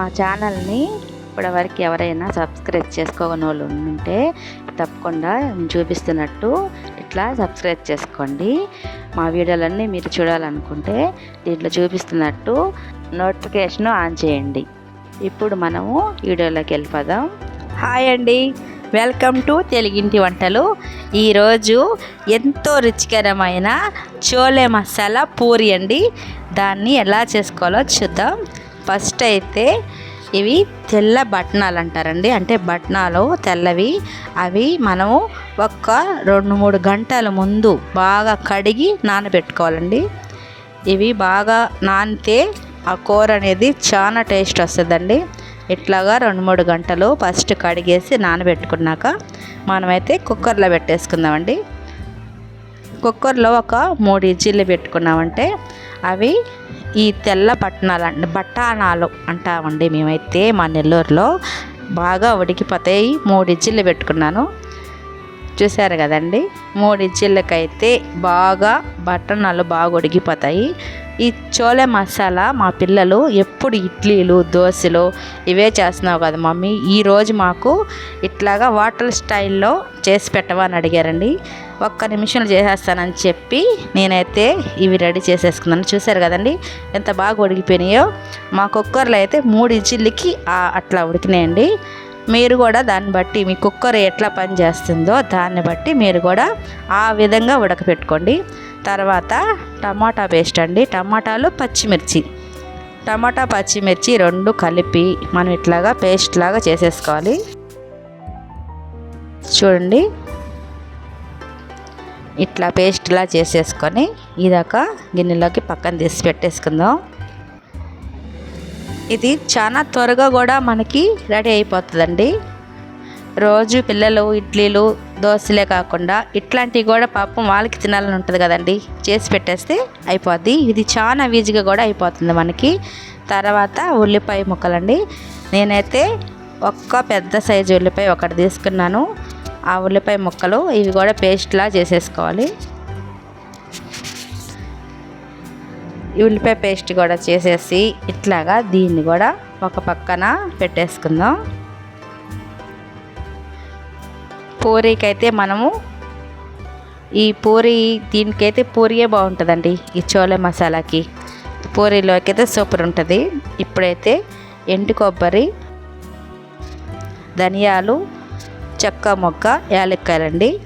మా ఛానల్ని ఇప్పటివరకు ఎవరైనా సబ్స్క్రైబ్ చేసుకోని వాళ్ళు ఉంటే తప్పకుండా చూపిస్తున్నట్టు ఇట్లా సబ్స్క్రైబ్ చేసుకోండి. మా వీడియోలన్నీ మీరు చూడాలనుకుంటే దీంట్లో చూపిస్తున్నట్టు నోటిఫికేషన్ ఆన్ చేయండి. ఇప్పుడు మనము వీడియోలోకి వెళ్ళిపోదాం. హాయ్ అండి. వెల్కమ్ టు తెలుగింటి వంటలు. ఈరోజు ఎంతో రుచికరమైన చోలే మసాలా పూరి అండి. దాన్ని ఎలా చేసుకోవాలో చూద్దాం. ఫస్ట్ అయితే ఇవి తెల్ల బట్నాలు అంటారండి. అంటే బట్నాలు తెల్లవి అవి మనము ఒక్క రెండు మూడు గంటల ముందు బాగా కడిగి నానబెట్టుకోవాలండి. ఇవి బాగా నానితే ఆ కూర అనేది చాలా టేస్ట్ వస్తుందండి. ఇట్లాగా రెండు మూడు గంటలు ఫస్ట్ కడిగేసి నానబెట్టుకున్నాక మనమైతే కుక్కర్లో పెట్టేసుకుందామండి. కుక్కర్లో ఒక మూడు ఇజ్జీలు పెట్టుకున్నామంటే అవి ఈ తెల్ల పట్టణాలు అంటే బఠానాలు అంటామండి మేమైతే మా నెల్లూరులో. బాగా ఉడికిపోతాయి. మూడు ఇజ్జిల్లు పెట్టుకున్నాను. చూసారు కదండి? మూడు బాగా బట్టనాలు బాగా ఉడికిపోతాయి. ఈ చోలే మసాలా మా పిల్లలు ఎప్పుడు ఇడ్లీలు దోశలు ఇవే చేస్తున్నావు కదా మమ్మీ. ఈరోజు మాకు ఇట్లాగా వాటర్ స్టైల్లో చేసి పెట్టవని అడిగారండి. ఒక్క నిమిషంలో చేసేస్తానని చెప్పి నేనైతే ఇవి రెడీ చేసేసుకున్నాను. చూసారు కదండి? ఎంత బాగా ఉడికిపోయినాయో. మా కుక్కర్లో అయితే మూడు ఇడ్లీలకి అట్లా ఉడికినాయండి. మీరు కూడా దాన్ని బట్టి మీ కుక్కర్ ఎట్లా పని చేస్తుందో దాన్ని బట్టి మీరు కూడా ఆ విధంగా ఉడకపెట్టుకోండి. తర్వాత టమాటా పేస్ట్ అండి. టమాటాలు పచ్చిమిర్చి. టమాటా పచ్చిమిర్చి రెండు కలిపి మనం ఇట్లాగా పేస్ట్ లాగా చేసేసుకోవాలి. చూడండి. ఇట్లా పేస్ట్లా చేసేసుకొని ఇదొక గిన్నెలోకి పక్కన తీసి పెట్టేసుకుందాం. ఇది చాలా త్వరగా కూడా మనకి రెడీ అయిపోతుందండి. రోజు పిల్లలు ఇడ్లీలు దోశలే కాకుండా ఇట్లాంటివి కూడా పాపం వాళ్ళకి తినాలని ఉంటుంది కదండి. చేసి పెట్టేస్తే అయిపోద్ది. ఇది చాలా ఈజీగా కూడా అయిపోతుంది మనకి. తర్వాత ఉల్లిపాయ ముక్కలండి. నేనైతే ఒక్క పెద్ద సైజు ఉల్లిపాయ ఒకటి తీసుకున్నాను. ఆ ఉల్లిపాయ ముక్కలు ఇవి కూడా పేస్ట్లా చేసేసుకోవాలి. ఉల్లిపాయ పేస్ట్ కూడా చేసేసి ఇట్లాగా దీన్ని కూడా ఒక పక్కన పెట్టేసుకుందాం. పూరీకైతే మనము ఈ పూరి దీనికైతే పూరియే బాగుంటుందండి ఈ చోలే మసాలాకి. పూరీలోకైతే అయితే సూపర్ ఉంటుంది. ఇప్పుడైతే ఎండు కొబ్బరి ధనియాలు చెక్క మొక్క యాలక్కాయలండి.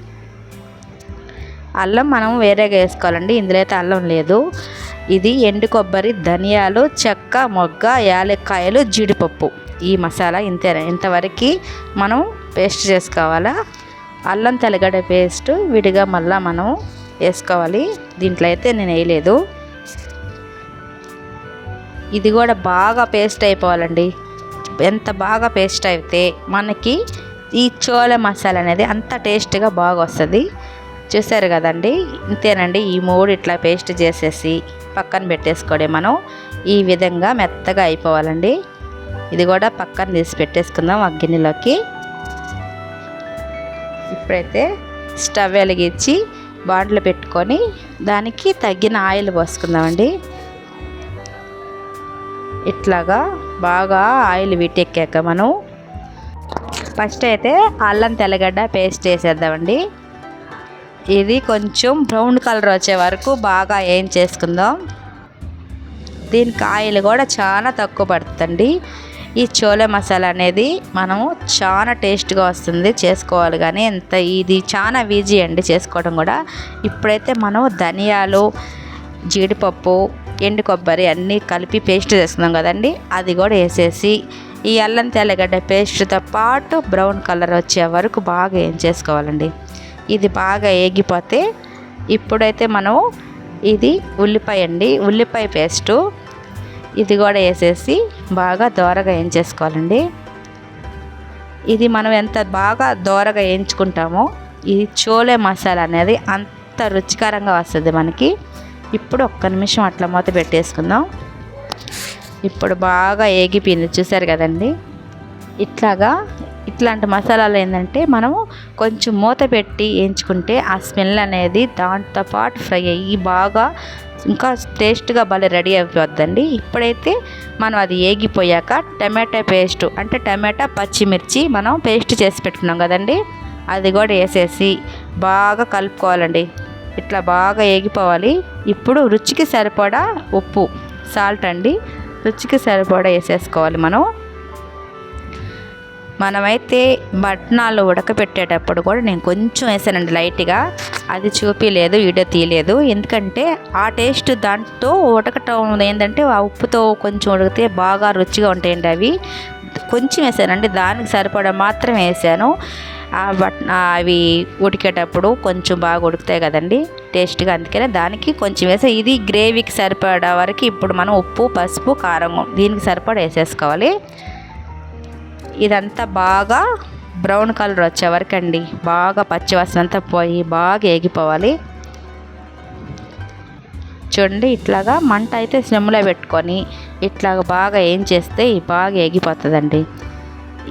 అల్లం మనం వేరేగా వేసుకోవాలండి. ఇందులో అయితే అల్లం లేదు. ఇది ఎండు కొబ్బరి ధనియాలు చెక్క మొగ్గ యాలక్కాయలు జీడిపప్పు. ఈ మసాలా ఇంతే ఇంతవరకు మనం పేస్ట్ చేసుకోవాలా? అల్లం తెల్లగడ్డ పేస్ట్ విడిగా మళ్ళీ మనం వేసుకోవాలి. దీంట్లో అయితే నేను వేయలేదు. ఇది కూడా బాగా పేస్ట్ అయిపోవాలండి. ఎంత బాగా పేస్ట్ అయితే మనకి ఈ చోళ మసాలా అనేది అంత టేస్ట్గా బాగా వస్తుంది. చూసారు కదండి? ఇంతేనండి ఈ మూడు ఇట్లా పేస్ట్ చేసేసి పక్కన పెట్టేసుకోడే మనం. ఈ విధంగా మెత్తగా అయిపోవాలండి. ఇది కూడా పక్కన తీసి పెట్టేసుకుందాం ఆ గిన్నెలోకి. ఇప్పుడైతే స్టవ్ వెలిగించి బాండ్లు పెట్టుకొని దానికి తగ్గిన ఆయిల్ పోసుకుందామండి. ఇట్లాగా బాగా ఆయిల్ వీటెక్కాక మనం. ఫస్ట్ అయితే అల్లం తెల్లగడ్డ పేస్ట్ వేసేద్దామండి ఇది కొంచెం బ్రౌన్ కలర్ వచ్చే వరకు బాగా ఏం చేసుకుందాం. దీనికి కాయలు కూడా చాలా తక్కువ పడుతుందండి. ఈ చోలే మసాలా అనేది మనము చాలా టేస్ట్గా వస్తుంది చేసుకోవాలి కానీ ఎంత ఇది చాలా ఈజీ అండి చేసుకోవడం కూడా. ఇప్పుడైతే మనం ధనియాలు జీడిపప్పు ఎండు కొబ్బరి అన్నీ కలిపి పేస్ట్ చేస్తున్నాం కదండి. అది కూడా వేసేసి ఈ అల్లం తెల్లగడ్డ పేస్ట్తో పాటు బ్రౌన్ కలర్ వచ్చే వరకు బాగా ఏం చేసుకోవాలండి. ఇది బాగా ఏగిపోతే ఇప్పుడైతే మనం ఇది ఉల్లిపాయ అండి. ఉల్లిపాయ పేస్టు ఇది కూడా వేసేసి బాగా దోరగా వేయించేసుకోవాలండి. ఇది మనం ఎంత బాగా దోరగా వేయించుకుంటామో ఈ చోలే మసాలా అనేది అంత రుచికరంగా వస్తుంది మనకి. ఇప్పుడు ఒక్క నిమిషం అట్లా మూత పెట్టేసుకుందాం. ఇప్పుడు బాగా ఏగిపోయింది. చూసారు కదండి? ఇట్లాగా ఇట్లాంటి మసాలాలు ఏంటంటే మనము కొంచెం మూత పెట్టి వేయించుకుంటే ఆ స్మెల్ అనేది దాంతో పాటు ఫ్రై అయ్యి బాగా ఇంకా టేస్ట్గా భలే రెడీ అయిపోద్దండి. ఇప్పుడైతే మనం అది ఏగిపోయాక టమాటా పేస్ట్ అంటే టమాటా పచ్చిమిర్చి మనం పేస్ట్ చేసి పెట్టుకున్నాం కదండి. అది కూడా వేసేసి బాగా కలుపుకోవాలండి. ఇట్లా బాగా ఏగిపోవాలి. ఇప్పుడు రుచికి సరిపడా ఉప్పు సాల్ట్ అండి. రుచికి సరిపడా వేసేసుకోవాలి మనం. మనమైతే బట్నాలు ఉడకపెట్టేటప్పుడు కూడా నేను కొంచెం వేసానండి లైట్గా. అది చూపించలేదు వీడియో తీయలేదు. ఎందుకంటే ఆ టేస్ట్ దాంతో ఉడకటం ఏంటంటే ఆ ఉప్పుతో కొంచెం ఉడికితే బాగా రుచిగా ఉంటాయండి అవి. కొంచెం వేసానండి దానికి సరిపడా మాత్రం వేసాను. ఆ బట్ అవి ఉడికేటప్పుడు కొంచెం బాగా ఉడుకుతాయి కదండి టేస్ట్గా అందుకనే దానికి కొంచెం వేసా. ఇది గ్రేవీకి సరిపడా వరకు ఇప్పుడు మనం ఉప్పు పసుపు కారం దీనికి సరిపడా వేసేసుకోవాలి. ఇదంతా బాగా బ్రౌన్ కలర్ వచ్చే వరకు అండి బాగా పచ్చివాసన అంతా పోయి బాగా ఏగిపోవాలి. చూడండి ఇట్లాగా మంట అయితే సిమ్లో పెట్టుకొని ఇట్లాగ బాగా ఏం చేస్తే బాగా ఏగిపోతుందండి.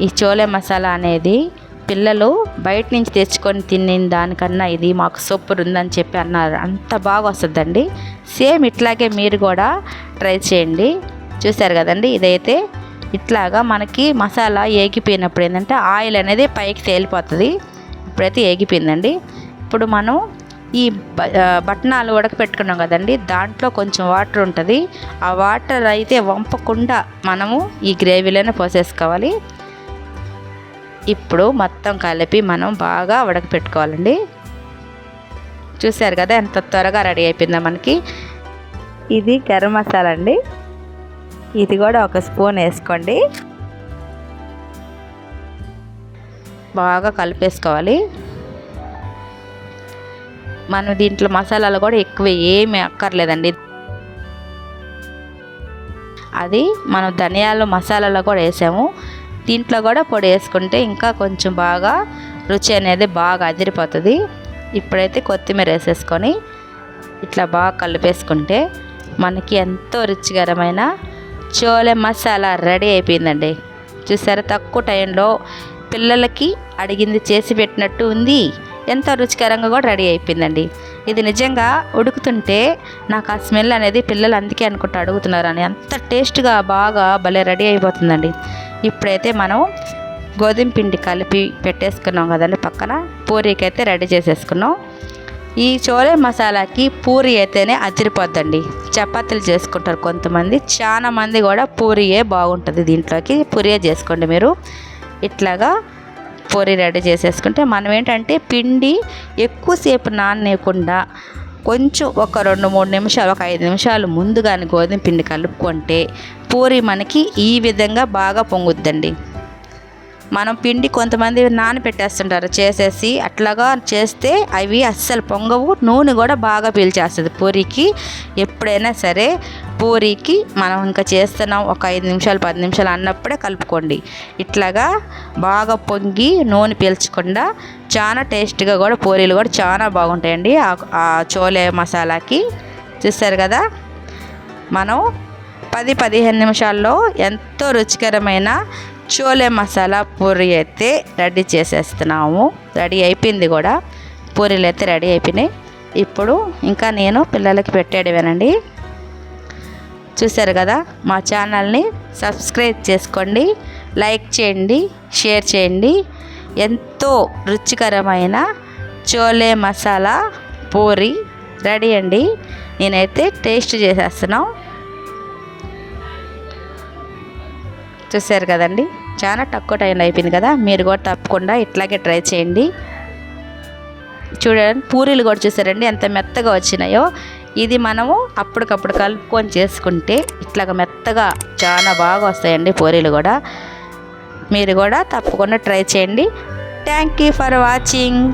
ఈ చోలే మసాలా అనేది పిల్లలు బయట నుంచి తెచ్చుకొని తినిన దానికన్నా ఇది మాకు సూపర్ ఉందని చెప్పి అన్నారు. అంత బాగా వస్తుందండి. సేమ్ ఇట్లాగే మీరు కూడా ట్రై చేయండి. చూసారు కదండి ఇదైతే ఇట్లాగా మనకి మసాలా ఏగిపోయినప్పుడు ఏంటంటే ఆయిల్ అనేది పైకి తేలిపోతుంది. ఇప్పుడైతే ఏగిపోయిందండి. ఇప్పుడు మనం ఈ బ- బట్నాలు ఉడకపెట్టుకున్నాం కదండి దాంట్లో కొంచెం వాటర్ ఉంటుంది. ఆ వాటర్ అయితే వంపకుండా మనము ఈ గ్రేవీలోనే పోసేసుకోవాలి. ఇప్పుడు మొత్తం కలిపి మనం బాగా ఉడకపెట్టుకోవాలండి. చూశారు కదా ఎంత త్వరగా రెడీ అయిపోయిందో మనకి. ఇది గరం మసాలా అండి. ఇది కూడా ఒక స్పూన్ వేసుకోండి. బాగా కలిపేసుకోవాలి. మనం దీంట్లో మసాలాలు కూడా ఎక్కువ ఏమి అక్కర్లేదండి. అది మనం ధనియాలు మసాలాలో కూడా వేసాము. దీంట్లో కూడా పొడి వేసుకుంటే ఇంకా కొంచెం బాగా రుచి అనేది బాగా అదిరిపోతుంది. ఇప్పుడైతే కొత్తిమీర వేసేసుకొని ఇట్లా బాగా కలిపేసుకుంటే మనకి ఎంతో రుచికరమైన చోలే మసాలా రెడీ అయిపోయిందండి. చూసారా తక్కువ టైంలో పిల్లలకి అడిగింది చేసి పెట్టినట్టు ఉంది. ఎంతో రుచికరంగా కూడా రెడీ అయిపోయిందండి. ఇది నిజంగా ఉడుకుతుంటే నాకు ఆ స్మెల్ అనేది పిల్లలు అందుకే అనుకుంటా అడుగుతున్నారని అంత టేస్ట్గా బాగా భలే రెడీ అయిపోతుందండి. ఇప్పుడైతే మనం గోధుమ పిండి కలిపి పెట్టేసుకున్నాం కదండి పక్కన. పూరీకి అయితే రెడీ చేసేసుకున్నాం. ఈ చోలే మసాలాకి పూరి అయితేనే అదిరిపోద్దండి. చపాతీలు చేసుకుంటారు కొంతమంది. చాలా మంది కూడా పూరియే బాగుంటుంది దీంట్లోకి. పూరియే చేసుకోండి మీరు. ఇట్లాగా పూరి రెడీ చేసేసుకుంటే మనం ఏంటంటే పిండి ఎక్కువసేపు నాననేయకుండా కొంచెం ఒక రెండు మూడు నిమిషాలు ఒక ఐదు నిమిషాలు ముందుగానే గోధుమ పిండి కలుపుకుంటే పూరి మనకి ఈ విధంగా బాగా పొంగుద్దండి. మనం పిండి కొంతమంది నానబెట్టేస్తుంటారు చేసేసి అట్లాగా చేస్తే అవి అస్సలు పొంగవు. నూనె కూడా బాగా పీల్చేస్తుంది పూరికి. ఎప్పుడైనా సరే పూరికి మనం ఇంకా చేస్తున్నాం ఒక ఐదు నిమిషాలు పది నిమిషాలు అన్నప్పుడే కలుపుకోండి. ఇట్లాగా బాగా పొంగి నూనె పీల్చకుండా చాలా టేస్ట్గా కూడా పూరీలు కూడా చాలా బాగుంటాయండి. ఆ- ఆ చోలే మసాలాకి. చూస్తారు కదా మనం పది పదిహేను నిమిషాల్లో ఎంతో రుచికరమైన చోలే మసాలా పూరి అయితే రెడీ చేసేస్తున్నాము. రెడీ అయిపోయింది కూడా. పూరీలు అయితే రెడీ అయిపోయినాయి. ఇప్పుడు ఇంకా నేను పిల్లలకి పెట్టేయడమేనండి చూశారు కదా? మా ఛానల్ని సబ్స్క్రైబ్ చేసుకోండి. లైక్ చేయండి. షేర్ చేయండి. ఎంతో రుచికరమైన చోలే మసాలా పూరి రెడీ అండి. నేనైతే టేస్ట్ చేసేస్తున్నాం. చూశారు కదండి? చాలా తక్కువ టైం అయిపోయింది కదా? మీరు కూడా తప్పకుండా ఇట్లాగే ట్రై చేయండి. చూడండి పూరీలు కూడా చూసారండి ఎంత మెత్తగా వచ్చినాయో. ఇది మనము అప్పటికప్పుడు కలుపుకొని చేసుకుంటే ఇట్లాగ మెత్తగా చాలా బాగా వస్తాయండి పూరీలు కూడా. మీరు కూడా తప్పకుండా ట్రై చేయండి. Thank you for watching